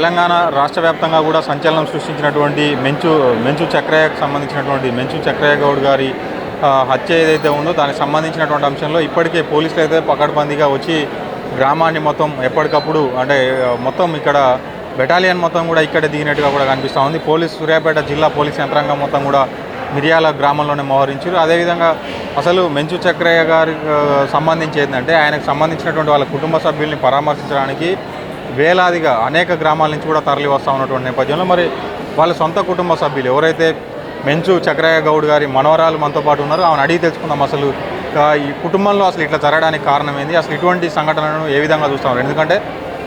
తెలంగాణ రాష్ట్ర వ్యాప్తంగా కూడా సంచలనం సృష్టించినటువంటి మెంచు మెంచు చక్రయ్యకు సంబంధించినటువంటి మెంచు చక్రయ్య గౌడ్ గారి హత్య ఏదైతే ఉందో దానికి సంబంధించినటువంటి అంశంలో ఇప్పటికే పోలీసులు అయితే పకడ్బందీగా వచ్చి గ్రామాన్ని మొత్తం ఎప్పటికప్పుడు అంటే మొత్తం ఇక్కడ బెటాలియన్ మొత్తం కూడా ఇక్కడే దిగినట్టుగా కూడా కనిపిస్తూ ఉంది. పోలీస్ సూర్యాపేట జిల్లా పోలీస్ యంత్రాంగం మొత్తం కూడా మిరియాల గ్రామంలోనే మోహరించారు. అదేవిధంగా అసలు మెంచు చక్రయ్య గారికి సంబంధించి ఏంటంటే ఆయనకు సంబంధించినటువంటి వాళ్ళ కుటుంబ సభ్యుల్ని పరామర్శించడానికి వేలాదిగా అనేక గ్రామాల నుంచి కూడా తరలి వస్తూ ఉన్నటువంటి నేపథ్యంలో మరి వాళ్ళ సొంత కుటుంబ సభ్యులు ఎవరైతే మెంచు చక్రయ్య గౌడ్ గారి మనవరాలు మనతో పాటు ఉన్నారో ఆమెను అడిగి తెలుసుకుందాం అసలు. ఈ కుటుంబంలో అసలు ఇట్లా జరగడానికి కారణం ఏంది? అసలు ఇటువంటి సంఘటనలను ఏ విధంగా చూస్తాం ఎందుకంటే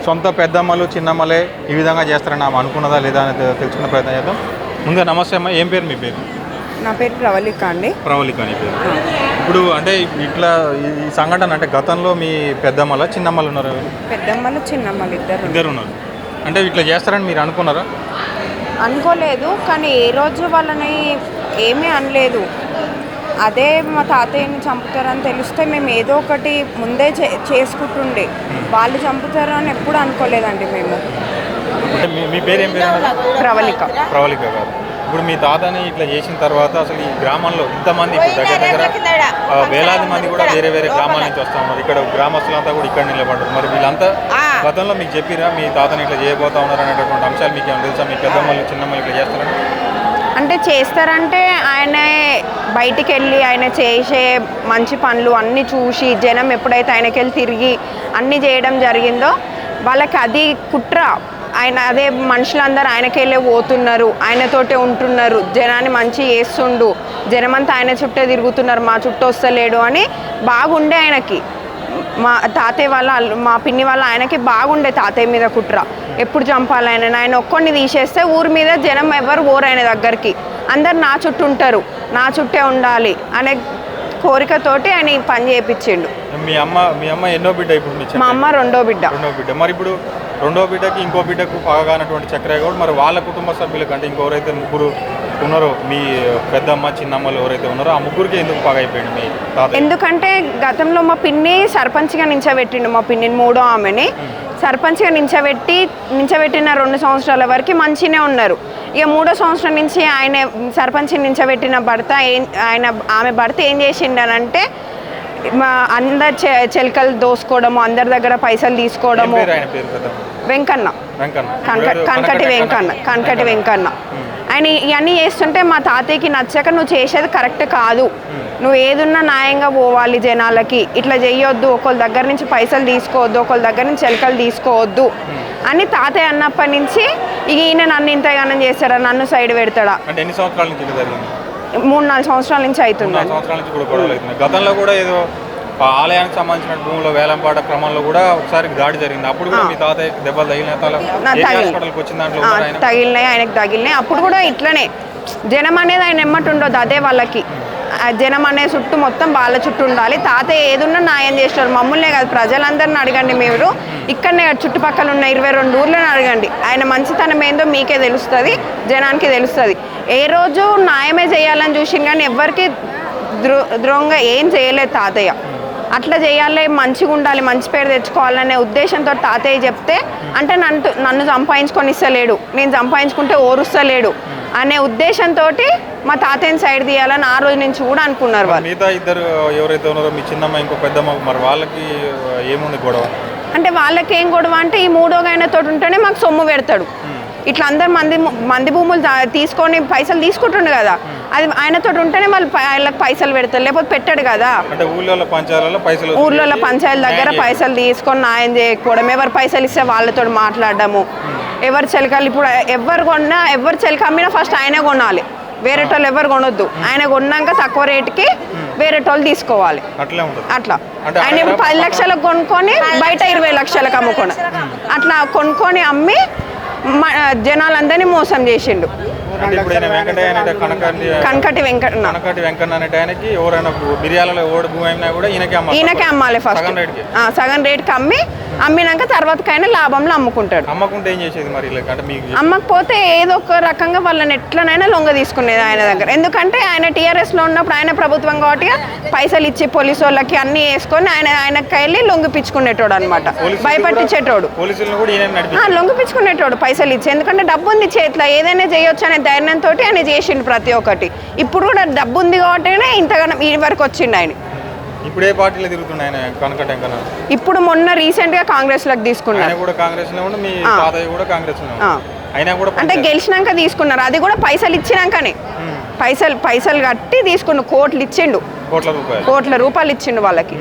సొంత పెద్దమ్మలు చిన్నమ్మలే ఈ విధంగా చేస్తారని ఆమె అనుకున్నదా లేదా అని తెలుసుకునే ప్రయత్నం చేద్దాం. ముందుగా నమస్తే అమ్మ ఏం పేరు మీ పేరు? నా పేరు ప్రవళిక అండి. ప్రవళిక అని పేరు. ఇప్పుడు అంటే ఇట్లా ఈ సంఘటన అంటే గతంలో మీ పెద్దమ్మల చిన్నమ్మలు ఉన్నారు? పెద్దమ్మలు చిన్నమ్మలు ఇద్దరు ఇద్దరు ఉన్నారు. అంటే ఇట్లా చేస్తారని మీరు అనుకున్నారా? అనుకోలేదు కానీ ఏ రోజు వాళ్ళని ఏమీ అనలేదు. అదే మా తాతయ్యని చంపుతారని తెలిస్తే మేము ఏదో ఒకటి ముందే చే చేసుకుంటుండే. వాళ్ళు చంపుతారు అని ఎప్పుడు అనుకోలేదండి మేము. అంటే మీ పేరు ఏం పేరు? అన్నారు? ప్రవళిక. ప్రవళిక గారు. ఇప్పుడు మీ తాతని ఇట్లా చేసిన తర్వాత అసలు ఈ గ్రామంలో ఇంతమంది దగ్గర దగ్గర ఆ, వేలాది మంది కూడా వేరే వేరే గ్రామాల నుంచి వస్తా ఉన్నారు. ఇక్కడ గ్రామస్తులంతా కూడా ఇక్కడ నిలబడ్డారు. మరి వీళ్ళంతా గతంలో మీకు చెప్పిరా మీ తాతని ఇట్లా చేయబోతా ఉన్నారు అనేటటువంటి అంశాలు మీకు ఏమైనా తెలుసా? మీ పెద్దమ్మలు చిన్నమ్మలు ఇట్లా చేస్తారని? అంటే చేస్తారంటే ఆయన బయటికి వెళ్ళి ఆయన చేసే మంచి పనులు అన్నీ చూసి జనం ఎప్పుడైతే ఆయనకి వెళ్ళి తిరిగి అన్నీ చేయడం జరిగిందో వాళ్ళకి అది కుట్ర. ఆయన అదే మనుషులందరూ ఆయనకెళ్ళే పోతున్నారు. ఆయనతోటే ఉంటున్నారు. జనాన్ని మంచి చేస్తుండు. జనమంతా ఆయన చుట్టే తిరుగుతున్నారు. మా చుట్టూ వస్తలేడు అని బాగుండే ఆయనకి. మా తాతయ్య వాళ్ళ మా పిన్ని వాళ్ళ ఆయనకి బాగుండే తాతయ్య మీద కుట్ర. ఎప్పుడు చంపాలి ఆయన? ఆయన ఒక్కడిని తీసేస్తే ఊరి మీద జనం ఎవరు పోరు ఆయన దగ్గరికి. అందరు నా చుట్టూ ఉంటారు. నా చుట్టే ఉండాలి అనే కోరికతోటి ఆయన పని చేయించిండు మీ అమ్మ మీ అమ్మ ఎన్నో బిడ్డ ఇప్పుడు మీ? అమ్మ రెండో బిడ్డ. రెండో బిడ్డ. మరి ఇప్పుడు రెండో బిడ్డకి ఇంకో బిడ్డకు పగగానటువంటి చక్రయ్య గౌడ్ మరి వాళ్ళ కుటుంబ సభ్యులకు అంటే ఇంకెవరైతే ముగ్గురు ఉన్నారో మీ పెద్దమ్మ చిన్నమ్మలు ఎవరైతే ఉన్నారో ఆ ముగ్గురికి ఎందుకు పగ అయిపోయింది మీ తాత ఎందుకంటే గతంలో మా పిన్ని సర్పంచ్గా నించబెట్టిండు మా పిన్ని మూడో ఆమెని. సర్పంచ్గా నించబెట్టి నించబెట్టిన రెండు సంవత్సరాల వరకు మంచిగానే ఉన్నారు. ఇక మూడో సంవత్సరం నుంచి ఆయన సర్పంచ్ నించబెట్టిన భర్త ఏం ఆయన ఆమె భర్త ఏం చేసిండనంటే అందరు చెలకలు దోసుకోవడము అందరి దగ్గర పైసలు తీసుకోవడము. వెంకన్న. కనకటి వెంకన్న. కనకటి వెంకన్న. ఆయన ఇవన్నీ చేస్తుంటే మా తాతయ్యకి నచ్చక నువ్వు చేసేది కరెక్ట్ కాదు. నువ్వు ఏదున్నా న్యాయంగా పోవాలి జనాలకి. ఇట్లా చెయ్యొద్దు. ఒకళ్ళ దగ్గర నుంచి పైసలు తీసుకోవద్దు. ఒకళ్ళ దగ్గర నుంచి ఎలకలు తీసుకోవద్దు. అని తాతయ్య అన్నప్పటి నుంచి ఇక ఈయన నన్ను ఇంతగానం చేస్తాడా? నన్ను సైడ్ పెడతాడా? మూడు నాలుగు సంవత్సరాల నుంచి నాలుగు అవుతున్నాను సంవత్సరాల నుంచి కూడా గొడవలు అవుతున్నాయి. గతంలో కూడా ఏదో ఆలయానికి సంబంధించిన భూమిలో వేలంపాట క్రమంలో కూడా ఒకసారి దాడి జరిగింది. అప్పుడు కూడా మీ తాతయ్య దెబ్బలు తగిలినాయి. ఆయనకు తగిలినాయి. అప్పుడు కూడా ఇట్లనే జనం అనేది ఆయన ఎమ్మటి ఉండదు అదే వాళ్ళకి. జనం అనే చుట్టూ మొత్తం వాళ్ళ చుట్టూ ఉండాలి. తాతయ్య ఏదున్నా న్యాయం చేస్తారు మమ్మల్నే కాదు ప్రజలందరిని అడగండి మీరు. ఇక్కడనే చుట్టుపక్కల ఉన్న ఇరవై రెండు ఊర్లను అడగండి. ఆయన మంచితనం ఏందో మీకే తెలుస్తుంది జనానికి తెలుస్తుంది. ఏ రోజు న్యాయమే చేయాలని చూసింది కానీ ఎవరికి ద్రో ద్రోహంగా ఏం చేయలేదు తాతయ్య. అట్లా చేయాలి మంచిగా ఉండాలి మంచి పేరు తెచ్చుకోవాలనే ఉద్దేశంతో తాతయ్య చెప్తే అంటే నన్ను నన్ను సంపాదించుకొని ఇస్తలేడు. నేను సంపాదించుకుంటే ఓరుస్తలేడు. అనే ఉద్దేశంతో మా తాతయ్యని సైడ్ తీయాలని ఆ రోజు నుంచి కూడా అనుకున్నారు వాళ్ళు. మిగతా ఇద్దరు ఎవరైతే ఉన్నారో మీ చిన్నమ్మ ఇంకో పెద్దమ్మ మరి వాళ్ళకి ఏముంది గొడవ? అంటే వాళ్ళకి ఏం గొడవ అంటే ఈ మూడో గాయనతో ఉంటేనే మాకు సొమ్ము పెడతాడు. ఇట్లా అందరు మంది మంది భూములు తీసుకొని పైసలు తీసుకుంటుండు కదా. అది ఆయనతో ఉంటేనే వాళ్ళు వాళ్ళకి పైసలు పెడతారు లేకపోతే పెట్టాడు కదా. అంటే ఊళ్ళో పైసలు దగ్గర పైసలు తీసుకొని న్యాయం చేయకపోవడం ఎవరు పైసలు ఇస్తే వాళ్ళతో మాట్లాడడము. ఎవరు చెలకాలు ఇప్పుడు ఎవరు కొన్నా ఎవరు చెలక అమ్మినా ఫస్ట్ ఆయనే కొనాలి. వేరే వాళ్ళు ఎవరు కొనొద్దు. ఆయన కొన్నాక తక్కువ రేటుకి వేరే వాళ్ళు తీసుకోవాలి. అట్లే ఉంటుంది. అట్లా. అంటే ఆయన ఇప్పుడు పది లక్షలకు కొనుక్కొని బయట ఇరవై లక్షలకు అమ్ముకోండి అట్లా కొనుక్కొని అమ్మి మ- జనాలందరినీ మోసం చేసిండు. ఇప్పుడు ఆయన వెంకటయ్య అనే కనకాన్ని కనకటి వెంకన్న కనకటి వెంకన్న అనే ఆయనకి ఎవరైనా బిర్యాలలో ఎవడు భూమి అయినా కూడా ఈయనకే అమ్మాలి ఈయనకే అమ్మాలి ఫస్ట్ సగం రేటుకి. సగం రేట్కి అమ్మి అమ్మినాక తర్వాతకైనా లాభంలో అమ్ముకుంటాడు. అమ్మకుంటే ఏం చేసేది మరి ఇలా అంటే మీకు అమ్మకపోతే ఏదో ఒక రకంగా వాళ్ళని ఎట్లనైనా లొంగ తీసుకునేది ఆయన దగ్గర. ఎందుకంటే ఆయన టీఆర్ఎస్లో ఉన్నప్పుడు ఆయన ప్రభుత్వం కాబట్టి పైసలు ఇచ్చి పోలీసు వాళ్ళకి అన్ని వేసుకొని ఆయన ఆయనకి వెళ్ళి లొంగిపించుకునేటోడు అనమాట భయపట్టించేటోడు. పోలీసులను కూడా ఈయన నడిపి ఆ, లొంగిపించుకునేటోడు పైసలు ఇచ్చి. ఎందుకంటే డబ్బు ఉంది చేతిలో. ఏదైనా చేయొచ్చు అనే ధైర్యంతో ఆయన చేసిండు ప్రతి ఒక్కటి. ఇప్పుడు కూడా డబ్బు ఉంది కాబట్టి ఇంతగానో ఈ వరకు వచ్చిండు ఆయన. ఇప్పుడు ఏ పార్టీలో తిరుగుతుండే ఆయన? ఇప్పుడు మొన్న రీసెంట్గా కాంగ్రెస్లకు తీసుకున్నారు కూడా కాంగ్రెస్లో ఉండి మీ ఆ. తాతయ్య కూడా కాంగ్రెస్లో ఆ. అయినా కూడా అంటే. గెలిచినాక తీసుకున్నారు. అది కూడా పైసలు ఇచ్చినాకనే. పైసలు పైసలు కట్టి తీసుకున్న కోట్లు ఇచ్చిండు. కోట్ల రూపాయలు. కోట్ల రూపాయలు ఇచ్చిండు వాళ్ళకి.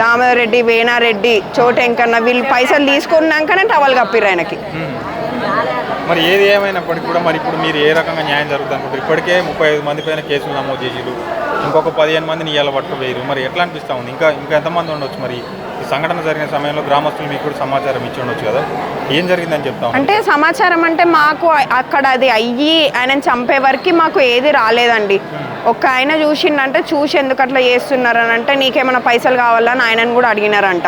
దామోదరెడ్డి వేణారెడ్డి చోటెంకన్న వీళ్ళు పైసలు తీసుకున్నాకనే టవల్ కప్పిర్రు ఆయనకి. మరి ఏది ఏమైనప్పటికీ కూడా మరి ఇప్పుడు మీరు ఏ రకంగా న్యాయం జరుగుతుంది అనుకుంటారు ఇప్పటికే ముప్పై ఐదు మంది పైన కేసులు నమోదు చేసిరు ఇంకొక పదిహేను మందిని ఇవాళ పట్టుకుపోయారు మరి ఎట్లా అనిపిస్తా ఉంది? ఇంకా ఇంకా ఎంతమంది ఉండొచ్చు మరి? ఈ సంఘటన జరిగిన సమయంలో గ్రామస్తులు మీకు కూడా సమాచారం ఇచ్చి ఉండొచ్చు కదా? ఏం జరిగిందని చెప్తాం అంటే సమాచారం అంటే మాకు అక్కడ అది అయ్యి ఆయన చంపే వరకు మాకు ఏది రాలేదండి. ఒక్క ఆయన చూసిండంటే చూసి ఎందుకు అట్లా చేస్తున్నారు అని అంటే నీకేమైనా పైసలు కావాలని ఆయనను కూడా అడిగినారంట.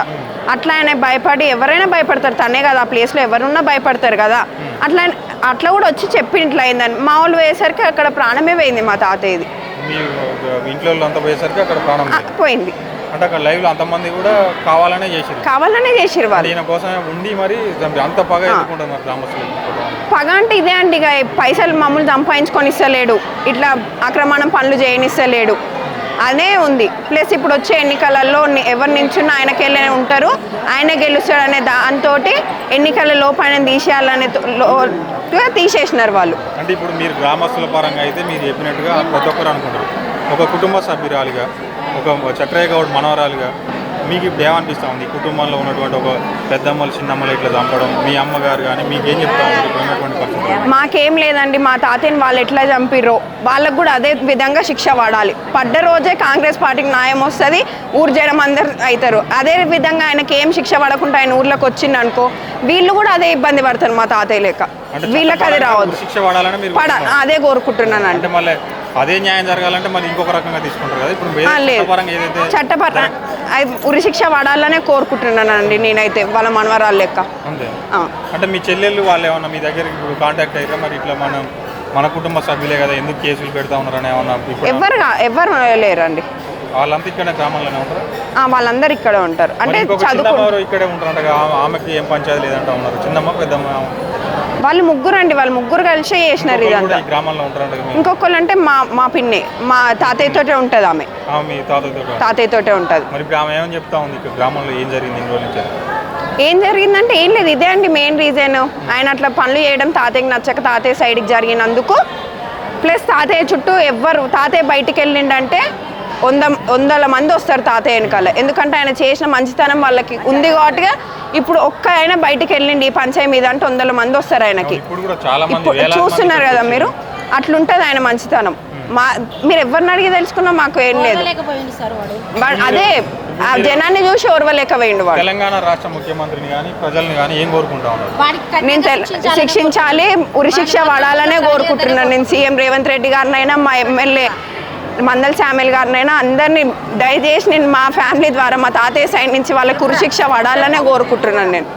అట్లా ఆయన భయపడి ఎవరైనా భయపడతారు. తనే కదా ఆ ప్లేస్లో ఎవరున్నా భయపడతారు కదా. అట్లా అట్లా కూడా వచ్చి చెప్పి ఇట్లా అయిందని. మా వాళ్ళు వేసరికి అక్కడ ప్రాణమే పోయింది మా తాతయ్యది. ఇంట్లో అంతా పోయేసరికి అక్కడ ప్రాణం పోయింది. అంటే అక్కడ లైవ్లో అంతమంది కూడా కావాలనే చేసిరు కావాలనే చేసిరు వాళ్ళు. ఈయన కోసమే ఉండి మరి అంత పగ ఎత్తుకుంటారు మరి గ్రామస్తులు. పగ అంటే ఇదే అండి ఇక పైసలు మమ్మల్ని సంపాదించుకొని ఇస్తలేడు. ఇట్లా అక్రమణం పనులు చేయనిస్తలేడు. అదే ఉంది. ప్లస్ ఇప్పుడు వచ్చే ఎన్నికలలో ని- ఎవరు ఆయనకెళ్ళే ఉంటారు. ఆయన గెలుస్తాడనే దాంతో ఎన్నికల లోపాన్ని తీసేయాలనే తీసేసినారు వాళ్ళు. అంటే ఇప్పుడు మీరు గ్రామస్తుల పరంగా అయితే మీరు చెప్పినట్టుగా ప్రతి ఒక్కరు అనుకుంటారు. ఒక కుటుంబ సభ్యురాలుగా ఒక చక్రయ్య గౌడ్ మనవరాలుగా మీకు ఇప్పుడు ఏమనిపిస్తూ ఉంది? కుటుంబంలో ఉన్నటువంటి ఒక పెద్దమ్మలు చిన్నమ్మలు ఇట్లా చంపడం మీ అమ్మగారు కానీ మీకు ఏం చెప్తా ఉంది? ఉన్నటువంటి మాకేం లేదండి. మా తాతయ్యని వాళ్ళు ఎట్లా చంపిర్రో వాళ్ళకు కూడా అదే విధంగా శిక్ష పడాలి పడ్డ రోజే కాంగ్రెస్ పార్టీకి న్యాయం వస్తుంది ఊరు జనం అందరు అవుతారు అదే విధంగా ఆయనకి ఏం శిక్ష పడకుండా ఆయన ఊర్లోకి వచ్చింది అనుకో వీళ్ళు కూడా అదే ఇబ్బంది పడతారు మా తాతయ్య అంటే వీళ్ళకి అది రావద్దు. శిక్ష పడాలని పడ. అదే కోరుకుంటున్నాను అంటే మళ్ళీ అదే న్యాయం జరగాలంటే మరి ఇంకొక రకంగా తీసుకుంటారు కదా? ఇప్పుడు చట్టపరంగా ఏదైతే చట్టపర అది ఉరి శిక్ష పడాలనే కోరుకుంటున్నానండి నేనైతే వాళ్ళ మనవరాలు లెక్క. అంటే మీ చెల్లెళ్ళు వాళ్ళు ఏమన్నా మీ దగ్గరికి ఇప్పుడు కాంటాక్ట్ అయితే మరి ఇట్లా మనం మన కుటుంబ సభ్యులే కదా ఎందుకు కేసులు పెడతా ఉన్నారని ఏమన్నా ఎవరు ఎవరు లేరండి. వాళ్ళంతా ఇక్కడ గ్రామంలోనే ఉంటారు? ఆ, వాళ్ళందరూ ఇక్కడే ఉంటారు. అంటే చిన్నమ్మ ఇక్కడే ఉంటారంట ఆమెకి ఏం పంచాయతీ లేదంట ఉన్నారు? చిన్నమ్మ పెద్దమ్మ? వాళ్ళు ముగ్గురు అండి వాళ్ళు ముగ్గురు కలిసే చేసినారు ఇదంతా. ఇంకొకళ్ళు అంటే మా మా పిన్ని మా తాతయ్యతోటే ఉంటుంది ఆమె. తాతయ్యతోటే ఉంటుంది. ఏం జరిగిందంటే ఏం లేదు ఇదే అండి మెయిన్ రీజన్ ఆయన అట్లా పనులు చేయడం తాతయ్యకి నచ్చక తాతయ్య సైడ్కి జరిగినందుకు. ప్లస్ తాతయ్య చుట్టూ ఎవ్వరు తాతయ్య బయటికి వెళ్ళిండంటే వంద వందల మంది వస్తారు తాతయ్య వెనకాల. ఎందుకంటే ఆయన చేసిన మంచితనం వాళ్ళకి ఉంది కాబట్టిగా ఇప్పుడు ఒక్క ఆయన బయటికి వెళ్ళిండి ఈ పంచాయి మీద అంటే వందల మంది వస్తారు ఆయనకి. ఇప్పుడు కూడా చాలా మంది ఇప్పుడు వేలాది మంది చూస్తున్నారు కదా మీరు? అట్లుంటుంది ఆయన మంచితనం. మా మీరు ఎవరిని అడిగి తెలుసుకున్నా? మాకు ఏం లేదు. అదే ఆ జనాన్ని చూసి ఓర్వలేకపోయిండు వాడు. తెలంగాణ రాష్ట్ర ముఖ్యమంత్రిని కానీ ప్రజల్ని కానీ ఏం కోరుకుంటా ఉన్నారు? వాడికి నేను శిక్షించాలి ఉరి శిక్ష పడాలనే కోరుకుంటున్నాను నేను సీఎం రేవంత్ రెడ్డి గారినైనా మా ఎమ్మెల్యే మందల్ శామ్యుల్ గారినైనా అందరినీ దయచేసి నేను మా ఫ్యామిలీ ద్వారా మా తాతయ్య సైడ్ నుంచి వాళ్ళకి కురుశిక్ష పడాలనే కోరుకుంటున్నాను నేను.